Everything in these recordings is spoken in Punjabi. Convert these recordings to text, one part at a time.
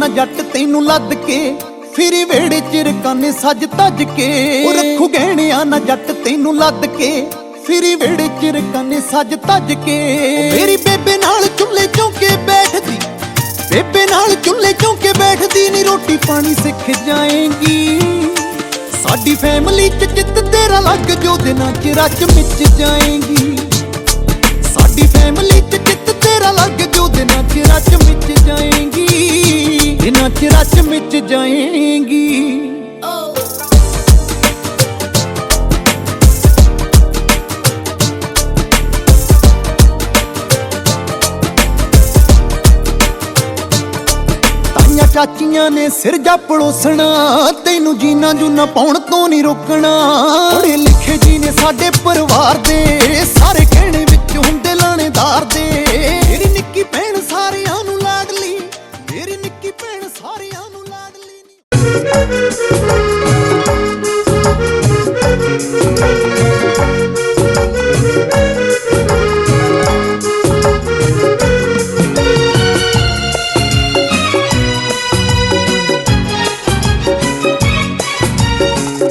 ਨਾ ਜੱਟ ਤੈਨੂੰ ਲੱਦ ਕੇ, ਫਿਰੀ ਵੇੜੇ ਚ ਰਕਾਨੇ ਸੱਜ ਤੱਜ ਕੇ। ਉਹ ਰੱਖੂ ਗਹਿਣਿਆਂ ਨਾ ਜੱਟ ਤੈਨੂੰ ਲੱਦ ਕੇ, ਫਿਰੀ ਵੇੜੇ ਚ ਰਕਾਨੇ ਸੱਜ ਤੱਜ ਕੇ। ਮੇਰੀ ਬੇਬੇ ਨਾਲ ਚੁੱਲ੍ਹੇ ਚੌਂਕੇ ਬੈਠਦੀ, ਬੇਬੇ ਨਾਲ ਚੁੱਲ੍ਹੇ ਚੌਂਕੇ ਬੈਠਦੀ, ਨੀ ਰੋਟੀ ਪਾਣੀ ਸਿੱਖ ਜਾਏਗੀ। ਸਾਡੀ ਫੈਮਿਲੀ ਚ ਜਿੱਤ ਤੇਰਾ ਲੱਗ ਜੋ ਦਿਨਾਂ ਚ ਰੱਜ ਮਿਚ ਜਾਏਂਗੀ। ਸਾਡੀ ਫੈਮਿਲੀ ਚ ਜਿੱਤ ਤੇਰਾ ਲੱਗ ਜੋ ਦਿਨਾਂ ਚ ਰੱਜ ਮਿਚ ਜਾਏਗੀ। ਦਿਨਾਂ ਚ ਰੱਜ ਮਿਚ ਜਾਏਂਗੀ। ਚਾਚੀਆਂ ਨੇ ਸਿਰ ਜਾ ਪੜੋਸਣਾ, ਤੈਨੂੰ ਜੀਨਾ ਜੂਨਾ ਪਾਉਣ ਤੋਂ ਨਹੀਂ ਰੋਕਣਾ। ਪੜ੍ਹੇ ਲਿਖੇ ਜੀ ਨੇ ਸਾਡੇ ਪਰਿਵਾਰ ਦੇ, ਸਾਰੇ ਕਹਿਣੇ ਵਿੱਚ ਹੁੰਦੇ ਲਾਣੇਦਾਰ ਦੇ।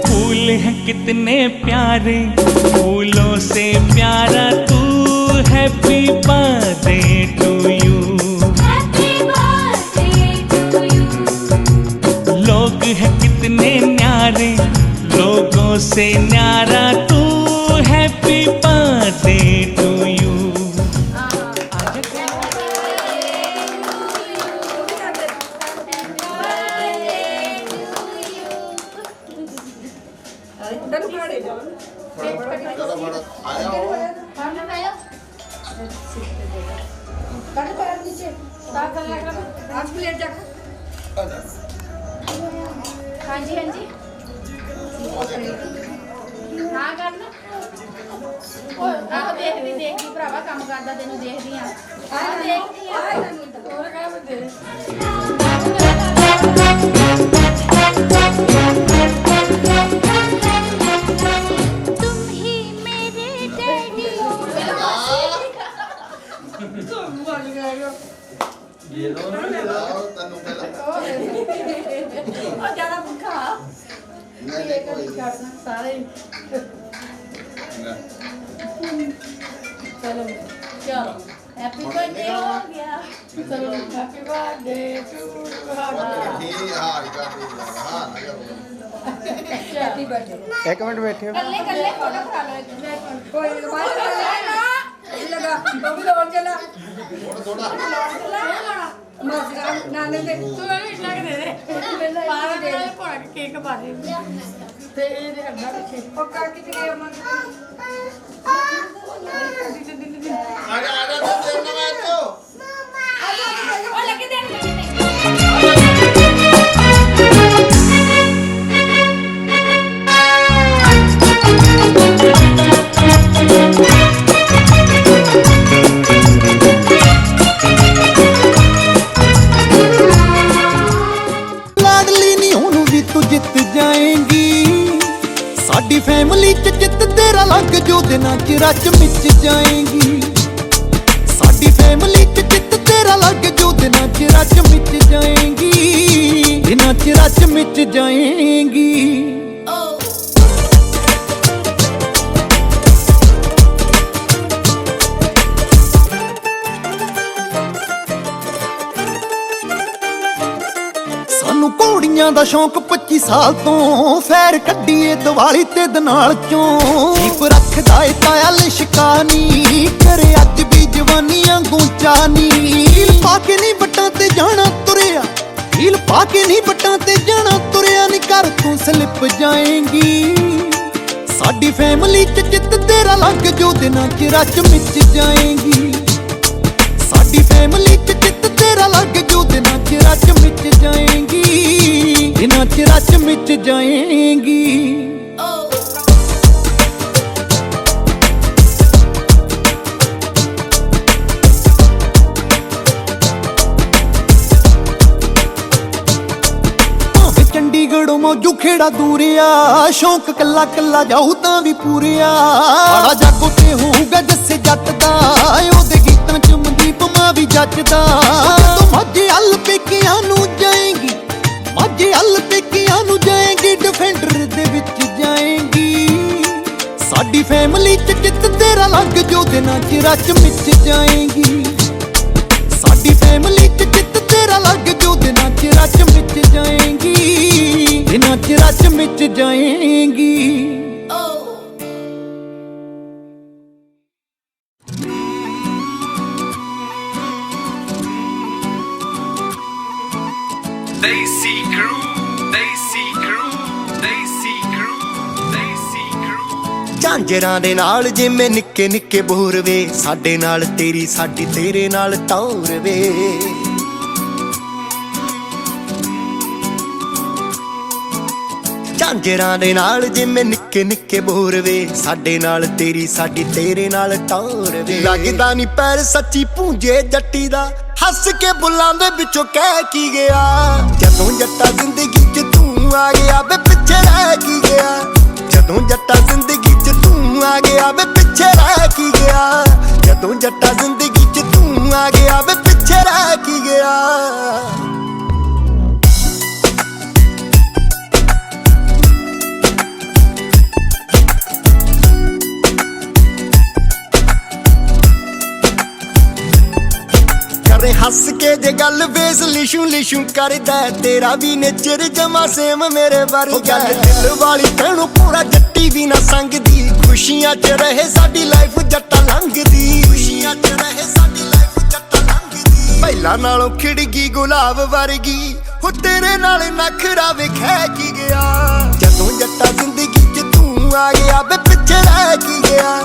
फूल हैं कितने प्यारे फूलों से प्यारा तू हैप्पी बर्थडे टू यू. लोग हैं कितने न्यारे लोगों से न्यारा तू हैप्पी बर्थडे ਨਾ ਕਰਨ ਉਹ ਆਹ ਦੇਖਦੀ ਦੇਖਦੀ ਭਰਾਵਾ ਕੰਮ ਕਰਦਾ ਤੈਨੂੰ ਦੇਖਦੀ ਆ ਆਹ ਦੇਖਦੀ ਆ ਹੋਰ ਕੰਮ ਦੇ ਤੁਮ ਹੀ ਮੇਰੇ ਡੈਡੀ ਤੁਮ ਬਣ ਗਿਆ ਇਹ ਦੋ ਨਾ ਤੈਨੂੰ ਪਹਿਲਾਂ ਉਹ ਜ਼ਿਆਦਾ ਭੁੱਖਾ ਸਾਰੇ ਚਲੋ ਚਲੋ ਹੈਪੀ ਬਰਥਡੇ ਹੋ ਗਿਆ ਚਲੋ happy birthday to happy birthday ਇੱਕ ਮਿੰਟ ਬੈਠਿਓ ਕੱਲੇ ਕੱਲੇ ਫੋਟੋ ਖਾ ਲਓ ਇੱਕ ਮਿੰਟ ਕੋਈ ਨੀ, ਬਾਹਰ ਚਲਾ ਇਹ ਲਗਾ ਉਹ ਵੀ ਲੋੜ ਚਲਾ ਮਸਰਾ ਨਾਨੇ ਦੇ ਤੂੰ ਮੈਨੂੰ ਇੰਨਾ ਕਿ ਦੇ ਦੇ। ਪਾਰ ਦੇ ਦੇ। ਕੋਲ ਕੇਕ ਪਾ ਦੇ। ਤੇ ਇਹਦੇ ਅੱਡਾ ਪਿੱਛੇ ਉਹ ਕਰ ਕਿਤੇ ਗਿਆ ਮਨ ਉਹ ਲੱਗੇ ਦੇ ਲੱਗੇ ਦੇ ਦਿਨਾਂ ਚ ਰੱਜ ਮਿੱਚ ਜਾਏਗੀ। ਸਾਡੀ ਫੈਮਿਲੀ ਚ ਜਿੱਤ ਤੇਰਾ ਲੱਗ ਜੋ ਦਿਨਾਂ ਚ ਰੱਜ ਮਿੱਚ ਜਾਏਗੀ ਦਿਨਾਂ ਚ ਰੱਜ ਮਿੱਚ ਜਾਏਗੀ। ਸਾਨੂੰ ਘੋੜੀਆਂ ਦਾ ਸ਼ੌਂਕ 25 ਸਾਲ ਤੋਂ। ਫੈਰ ਕੱਢੀਏ ਦੀਵਾਲੀ ਤੇ ਦਨਾਲ ਚੋਂ ਦੀਪ ਰੱਖਦਾ ਏ ਤਾਇਆ ਲਿਸ਼ਕਾਨੀ ਕਰੇ ਅੱਜ ਵੀ ਜਵਾਨੀਆਂ ਗੂੰਚਾਨੀ ਹੀਲ ਪਾ ਕੇ ਨਹੀਂ ਬੱਟਾਂ ਤੇ ਜਾਣਾ ਤੁਰਿਆ, ਹੀਲ ਪਾ ਕੇ ਨਹੀਂ ਬੱਟਾਂ ਤੇ ਜਾਣਾ ਤੁਰਿਆ ਨਹੀਂ ਕਰ ਤੂੰ ਸਲਿੱਪ ਜਾਏਂਗੀ। ਸਾਡੀ ਫੈਮਿਲੀ ਚ ਜਿੱਤ ਤੇਰਾ ਲੱਗ ਜੋ, ਦਿਨਾਂ ਚ ਰੱਜ ਮਿੱਚ ਜਾਏਂਗੀ। ਸਾਡੀ ਫੈਮਿਲੀ ਚ ਜਿੱਤ ਤੇਰਾ ਲੱਗ ਜੋ, ਦਿਨਾਂ ਚ ਰੱਜ ਮਿੱਚ ਜਾਏਂਗੀ। ਦਿਨਾਂ ਚ ਰੱਜ ਮਿਚ ਜਾਏਂਗੀ ਭਾਵੇਂ ਮੌਜੂ ਖੇੜਾ ਦੂਰਿਆ, ਸ਼ੌਂਕ ਕੱਲਾ ਕੱਲਾ ਜਾਊ ਤਾਂ ਵੀ ਪੂਰਿਆ। ਬੜਾ ਜਾਗੋ ਤੇ ਹੋਊਗਾ ਜੱਸੇ ਜੱਟ ਦਾ, ਉਹਦੇ ਗੀਤਾਂ ਚ ਮਨਦੀਪ ਮਾਂ ਵੀ ਜੱਜਦਾ ਜਦੋਂ ਮੱਝੇ ਹੱਲ ਪੇਕਿਆਂ ਨੂੰ ਜਾਏਗੀ ਜੇ ਹੱਲ ਫੈਮਿਲੀ ਚ ਜਿੱਤ ਤੇਰਾ ਲੱਗ ਜੋ ਦਿਨਾਂ ਚ ਰਚ ਮਿਚ ਜਾਏਗੀ। ਸਾਡੀ ਫੈਮਿਲੀ ਚ ਜਿੱਤ ਤੇਰਾ ਲੱਗ ਜੋ ਦਿਨਾਂ ਚ ਰਚ ਮਿਚ ਜਾਏਗੀ। ਦਿਨਾਂ ਚ ਰਚ ਮਿਚ ਜਾਏਗੀ। Daisy Crew, Daisy Crew, ਝਾਂਜਰਾਂ ਦੇ ਨਾਲ ਜਿਵੇਂ ਨਿੱਕੇ ਨਿੱਕੇ ਬੋਰ ਵੇ, ਸਾਡੇ ਨਾਲ ਤੇਰੀ ਸਾਡੀ ਤੇਰੇ ਨਾਲ ਟੌਰ ਵੇ। ਝਾਂਜਰਾਂ ਦੇ ਨਾਲ ਜਿਵੇਂ ਨਿੱਕੇ ਨਿੱਕੇ ਬੋਰ ਵੇ, ਸਾਡੇ ਨਾਲ ਤੇਰੀ ਸਾਡੀ ਤੇਰੇ ਨਾਲ ਟੌਰ ਵੇ। ਲੱਗਦਾ ਨਹੀਂ ਪੈਰ ਸੱਚੀ ਪੂੰਜੇ ਜੱਟੀ ਦਾ, ਹੱਸ ਕੇ ਬੁੱਲਾਂ ਦੇ ਵਿੱਚੋਂ ਕਹਿ ਕੀ ਗਿਆ। ਜਦੋਂ ਜੱਟਾ ਜ਼ਿੰਦਗੀ 'ਚ ਤੂੰ ਆ ਗਿਆ, ਵੇ ਪਿੱਛੇ ਰਹਿ ਕੀ ਗਿਆ। ਜਦੋਂ ਜੱਟਾ ਜ਼ਿੰਦਗੀ ਤੂੰ ਆ ਗਿਆ ਵੇ ਪਿੱਛੇ ਰਹਿ ਕੀ ਗਿਆ? ਜਦੋਂ ਜੱਟਾ ਜ਼ਿੰਦਗੀ 'ਚ ਤੂੰ ਆ ਗਿਆ ਵੇ ਪਿੱਛੇ ਰਹਿ ਕੀ ਗਿਆ? ਕਰੇ ਹੱਸ ਕੇ ਜੇ ਗੱਲ ਵੇਸ ਲਿਸ਼ੂ ਲਿਸ਼ੂ ਕਰਦਾ ਤੇਰਾ ਵੀ ਨੇਚਰ ਜਮਾ ਸੇਮ ਮੇਰੇ ਵਰਗਾ ਗੱਲ ਦਿਲ ਵਾਲੀ ਤੈਨੂੰ ਪੂਰਾ ਜੱਟੀ ਵੀ ਨਾ ਸੰਗਦੀ। ਖੁਸ਼ੀਆਂ 'ਚ ਰਹੇ ਸਾਡੀ ਲਾਈਫ ਜੱਟਾ ਲੰਘਦੀ। ਖੁਸ਼ੀਆਂ 'ਚ ਰਹੇ ਸਾਡੀ ਲਾਈਫ ਜੱਟਾ ਲੰਘਦੀ। ਪਹਿਲਾਂ ਨਾਲੋਂ ਖਿੜਗੀ ਗੁਲਾਬ ਵਰਗੀ ਹੋ ਤੇਰੇ ਨਾਲ ਨਖਰਾ ਵਿਖੈ ਕੀ ਗਿਆ। ਜਦੋਂ ਜੱਟਾ ਜ਼ਿੰਦਗੀ 'ਚ ਤੂੰ ਆ ਗਿਆ ਵੇ ਪਿੱਛੇ ਰਹਿ ਕੀ ਗਿਆ।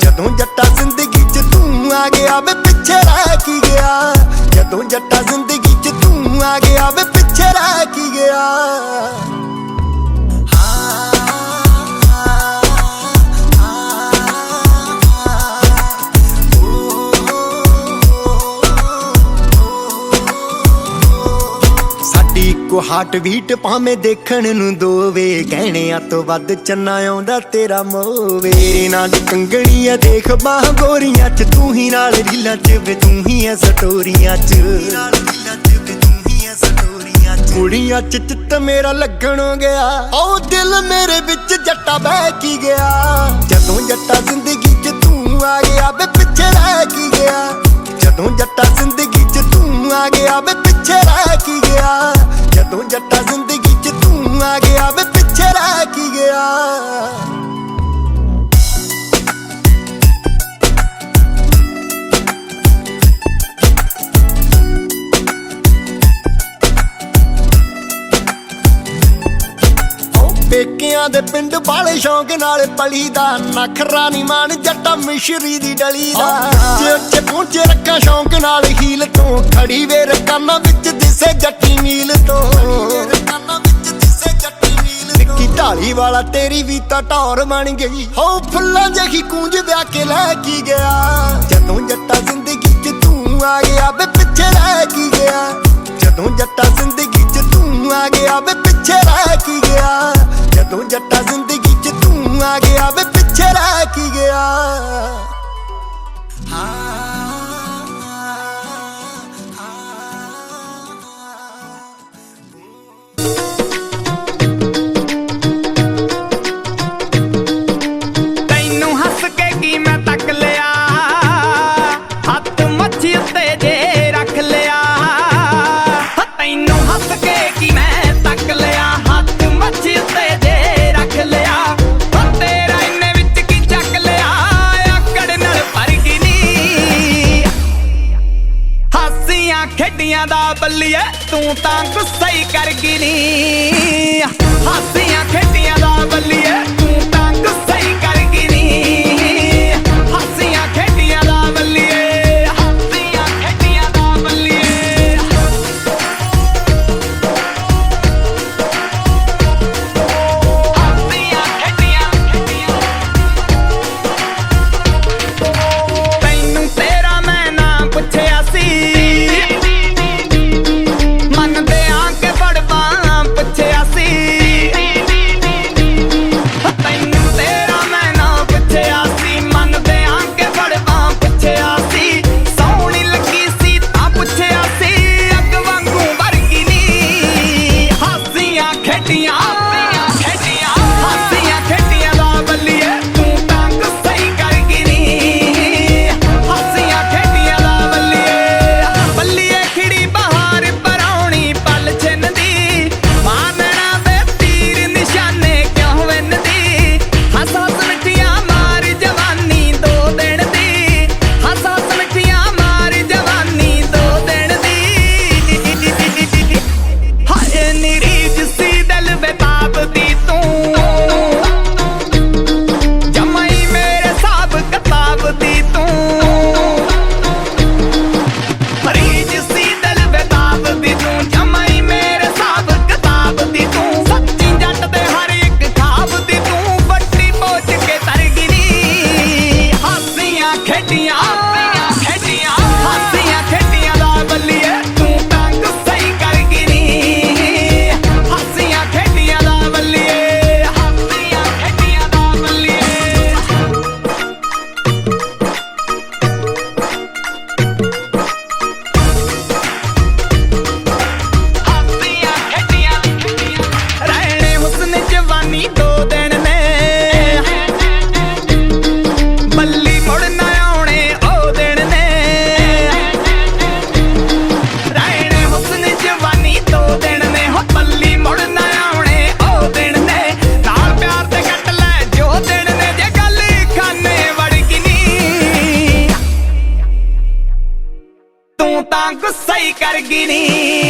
ਜਦੋਂ ਜੱਟਾ ਜ਼ਿੰਦਗੀ 'ਚ ਤੂੰ ਆ ਗਿਆ ਵੇ ਪਿੱਛੇ ਰਹਿ ਕੀ ਗਿਆ। ਜਦੋਂ ਜੱਟਾ ਜ਼ਿੰਦਗੀ 'ਚ ਤੂੰ ਆ ਗਿਆ ਵੇ ਪਿੱਛੇ ਰਹਿ ਕੀ ਗਿਆ। ਹਾਰਟ ਬੀਟ ਭਾਵੇਂ ਦੇਖਣ ਨੂੰ ਦੋਵੇ ਕਹਿਣਿਆਂ ਤੋਂ ਵੱਧ ਚੰਨਾ ਆਉਂਦਾ ਤੇਰਾ ਮੋਵੇ। ਤੇਰੇ ਨਾਲ ਦੀ ਕੰਗਣੀਆਂ ਦੇਖ ਬਾਹ ਗੋਰੀਆਂ ਚ, ਤੂੰ ਹੀ ਨਾਲ ਰੀਲਾਂ ਚ ਵੇ, ਤੂੰ ਹੀ ਐ ਸਟੋਰੀਆਂ ਚ। ਕੁੜੀਆਂ ਚ ਚਿੱਤ ਮੇਰਾ ਲੱਗਣ ਗਿਆ, ਉਹ ਦਿਲ ਮੇਰੇ ਵਿੱਚ ਜੱਟਾ ਬਹਿ ਕੀ ਗਿਆ। ਜਦੋਂ ਜੱਟਾ ਜ਼ਿੰਦਗੀ ਚ ਤੂੰ ਆ ਗਿਆ, ਵੇ ਪਿੱਛੇ ਰਹਿ ਕੀ ਗਿਆ। ਜਦੋਂ ਜੱਟਾ ਜ਼ਿੰਦਗੀ 'ਚ ਤੂੰ ਆ ਗਿਆ ਵੇ ਪਿੱਛੇ ਰਹਿ ਕੀ ਗਿਆ? ਜਦੋਂ ਜੱਟਾ ਜ਼ਿੰਦਗੀ 'ਚ ਤੂੰ ਆ ਗਿਆ ਵੇ ਪੇਕਿਆਂ ਦੇ ਪਿੰਡ ਵਾਲੇ ਸ਼ੌਂਕ ਨਾਲ ਪਲੀ ਦਾ ਨਖਰਾ ਨੀ ਮਾਨ ਜੱਟਾ ਮਿਸ਼ਰੀ ਦੀ ਡਲੀ ਦਾ। ਜੇ ਉੱਚੇ ਪਹੁੰਚੇ ਰੱਖਾਂ ਸ਼ੌਂਕ ਨਾਲ ਹੀਲ ਤੋਂ, ਖੜੀ ਵੇ ਰਕਾਨਾ ਵਿੱਚ ਦਿਸੇ ਜੱਟੀ ਨੀਲ ਤੋਂ। ਨਿੱਕੀ ਢਾਲੀ ਵਾਲਾ ਤੇਰੀ ਵੀ ਤਾਂ ਟੌਰ ਬਣ ਗਈ। ਹੋ ਫੁੱਲਾਂ ਜਿਹੀ ਕੂੰਜ ਵਿਆਹ ਕੇ ਲੈ ਕੀ ਗਿਆ। ਜਦੋਂ ਜੱਟਾ ਜ਼ਿੰਦਗੀ 'ਚ ਤੂੰ ਆ ਗਿਆ ਬੇ ਪਿੱਛੇ ਰਹਿ ਕੀ ਗਿਆ। ਜਦੋਂ ਜੱਟਾ ਜ਼ਿੰਦਗੀ 'ਚ ਤੂੰ ਆ ਗਿਆ ਵੇ ਪਿੱਛੇ ਰਹਿ ਕੀ ਗਿਆ? ਜਦੋਂ ਜੱਟਾ ਜ਼ਿੰਦਗੀ 'ਚ ਤੂੰ ਆ ਗਿਆ ਵੇ ਪਿੱਛੇ ਰਹਿ ਕੀ ਗਿਆ? ਤੈਨੂੰ ਦਾ ਤੂੰ ਤਾਂ ਗੁੱਸਾ ਹੀ ਕਰ ਗਈ ਨੀ। ਹਾਸੀਆਂ दिया I gotta get in.